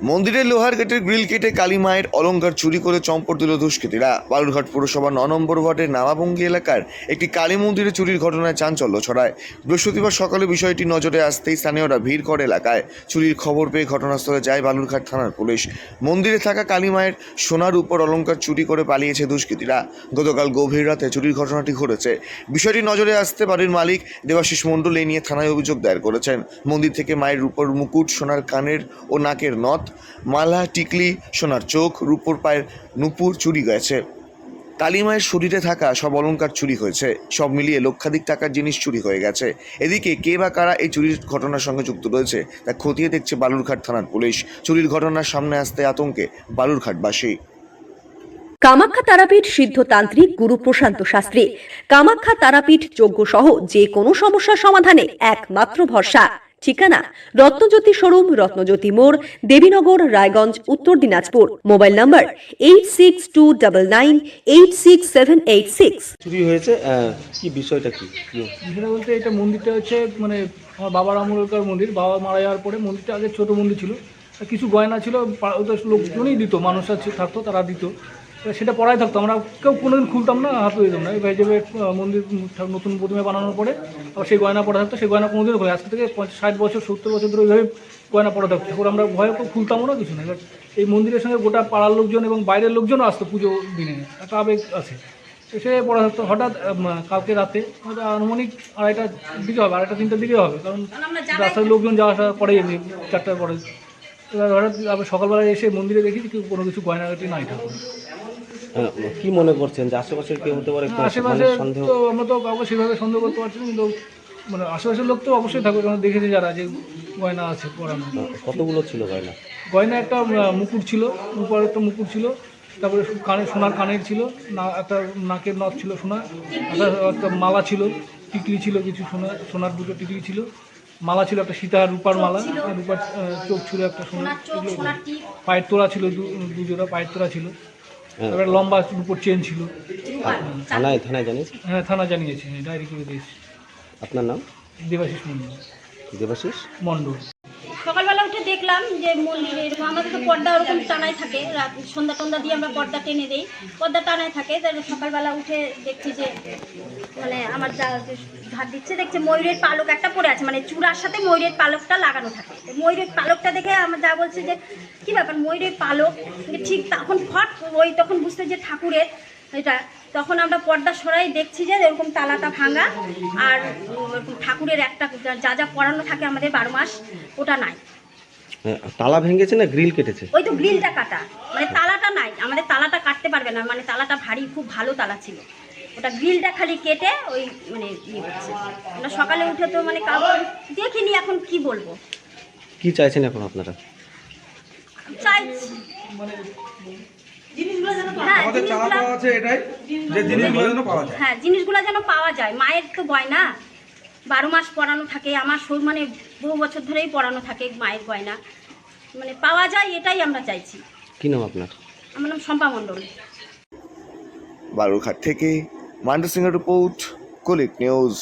মন্দিরের লোহার গেটের গ্রিল কেটে কালী মায়ের অলঙ্কার চুরি করে চম্পট দিল দুষ্কৃতীরা। বালুরঘাট পুরসভা ন নম্বর ওয়ার্ডের নামাবঙ্গি এলাকার একটি কালী মন্দিরে চুরির ঘটনায় চাঞ্চল্য ছড়ায়। বৃহস্পতিবার সকালে বিষয়টি নজরে আসতেই স্থানীয়রা ভিড় করে এলাকায় চুরির খবর পেয়ে ঘটনাস্থলে যায় বালুরঘাট থানার পুলিশ। মন্দিরে থাকা কালী মায়ের সোনার উপর অলঙ্কার চুরি করে পালিয়েছে দুষ্কৃতীরা। গতকাল গভীর রাতে চুরির ঘটনাটি ঘটেছে। বিষয়টি নজরে আসতে বাড়ির মালিক দেবাশিস মণ্ডল এই নিয়ে থানায় অভিযোগ দায়ের করেছেন। মন্দির থেকে মায়ের উপর মুকুট, সোনার কানের ও নাকের নথ মালা টিকলি সোনার চোখ, রূপোর পায়ের নুপুর চুরি গেছে। কালীমায়ের শরীরে থাকা সব অলংকার চুরি হয়েছে। সব মিলিয়ে লক্ষাধিক টাকার জিনিস চুরি হয়ে গেছে। এদিকে কে বা কারা এই চুরির ঘটনার সঙ্গে যুক্ত রয়েছে, তা খতিয়ে দেখছে বালুরঘাট থানার পুলিশ। চুরির ঘটনার সামনে আসতে আতঙ্কে বালুরঘাটবাসী। কামাখ্যা তারাপীঠ সিদ্ধতান্ত্রিক গুরু প্রশান্ত শাস্ত্রী। কামাখ্যা তারাপীঠ যজ্ঞ সহ যে কোনো সমস্যার সমাধানে একমাত্র ভরসা। ঠিকানা রত্নজ্যোতি শোরুম রত্নজ্যোতি মোড় Debinagar Raiganj Uttar Dinajpur. Mobile number eight six two double nine eight six seven eight six চুরি হয়েছে আহ, কি বিষয়টা কি? বিষয়টা বলতে এটা মন্দিরটা হচ্ছে মানে আমার বাবার আমলকার মন্দির বাবা মারা যাওয়ার পরে মন্দিরটা আগে ছোট মন্দির ছিল। কিছু গয়না ছিল ওদের লোকজনই দিত মানুষরা থাকতো তারা দিত। সেটা পড়াই থাকতো। আমরা কেউ কোনোদিন খুলতাম না হাত দিতাম না। এবার হিসেবে মন্দির নতুন প্রতিমা বানানোর পরে আবার সেই গয়না পড়া থাকতো সেই গয়না কোনোদিন খোলে আজকে থেকে পঞ্চাশ ষাট বছর সত্তর বছর ধরে ওইভাবে গয়না পড়া থাকতো। ঠাকুর আমরা ভয়ে কেউ খুলতামও না কিছু না। এবার এই মন্দিরের সঙ্গে গোটা পাড়ার লোকজন এবং বাইরের লোকজনও আসতো পুজো দিনে। একটা আবেগ আছে। এসে পড়া থাকতো। হঠাৎ কালকে রাতে আনুমানিক আড়াইটা দিকে হবে আড়াইটা তিনটার দিকে হবে। কারণ রাস্তার লোকজন যাওয়া আসা পরে এমনি চারটার পরে। এবার হঠাৎ আবার সকালবেলা এসে মন্দিরে দেখি কোনো কিছু গয়নাগাটি নাই ঠাকুর আহ, কি মনে করছেন যে আশেপাশের কেউ হতে পারে আশেপাশে মানে সন্দেহ? তো আমরা তো কাউকে সেভাবে সন্দেহ করতে পারছি না কিন্তু মানে আশেপাশের লোক তো অবশ্যই থাকবে কারণ দেখেছে যারা যে গয়না আছে পরানো। কতগুলো ছিল গয়না? গয়না একটা মুকুট ছিল উপরে একটা মুকুট ছিল তারপরে কানে সোনার কানের ছিল না একটা নাকের নথ ছিল সোনা একটা একটা মালা ছিল টিকলি ছিল কিছু সোনা সোনার দুটো টিকলি ছিল মালা ছিল একটা সীতার রূপার মালা রূপার চোখ ছিল একটা সোনা পায়ের তোড়া ছিল দু দুজোড়া পায়ের তোড়া ছিল। হ্যাঁ। তারপরে লম্বা উপর চেন ছিল। থানায় থানায় জানিয়েছে? হ্যাঁ থানা জানিয়েছে ডায়েরি করে দিয়েছি আপনার নাম? দেবাশিস মন্ডল। দেবাশিস? মণ্ডল সকালবেলা উঠে দেখলাম যে মন্দিরে এরকম, আমাদের তো পর্দা ওরকম টানাই থাকে, রাত, সন্ধ্যা টন্দা দিয়ে আমরা পর্দা টেনে দিই। পর্দা টানাই থাকে তাই সকালবেলা উঠে দেখছি যে মানে আমার যা ধার দিচ্ছে, দেখছে ময়ূরের পালক একটা পড়ে আছে মানে চূড়ার সাথে ময়ূরের পালকটা লাগানো থাকে। ময়ূরের পালকটা দেখে আমার যা বলছে যে, কী ব্যাপার, ময়ূরের পালক? ঠিক তখন ফট ওই তখন বুঝতে যে ঠাকুরের এটা। তখন আমরা পর্দা সরাই দেখছি যে, এরকম তালাটা ভাঙা, আর ঠাকুরের একটা যা যা পরানো থাকে আমাদের বারো মাস, ওটা নাই। তালা ভেঙেছে না গ্রিল কেটেছে? ওই তো গ্রিলটা কাটা। মানে তালাটা নাই আমাদের তালাটা কাটতে পারবে না মানে তালাটা ভারী খুব ভালো তালা ছিল। ওটা গ্রিলটা খালি কেটে ওই মানে ইয়ে করছে আমরা সকালে উঠে তো মানে কাউকে দেখিনি এখন কি বলব। কি চাইছেন এখন আপনারা? চাইছি হ্যাঁ জিনিসগুলো এটাই যে জিনিসগুলো যেন পাওয়া যায়। হ্যাঁ জিনিসগুলো যেন পাওয়া যায়। মায়ের তো গয়না। বারো মাস পরানো থাকে আমার সব মানে বহু বছর ধরেই পরানো থাকে মায়ের গয়না। মানে পাওয়া যায় এটাই আমরা চাইছি। কি নাম আপনার? আমার নাম শম্পা মণ্ডল। বালুরঘাট থেকে মান্ডু সিংহ রিপোর্ট কলিক নিউজ।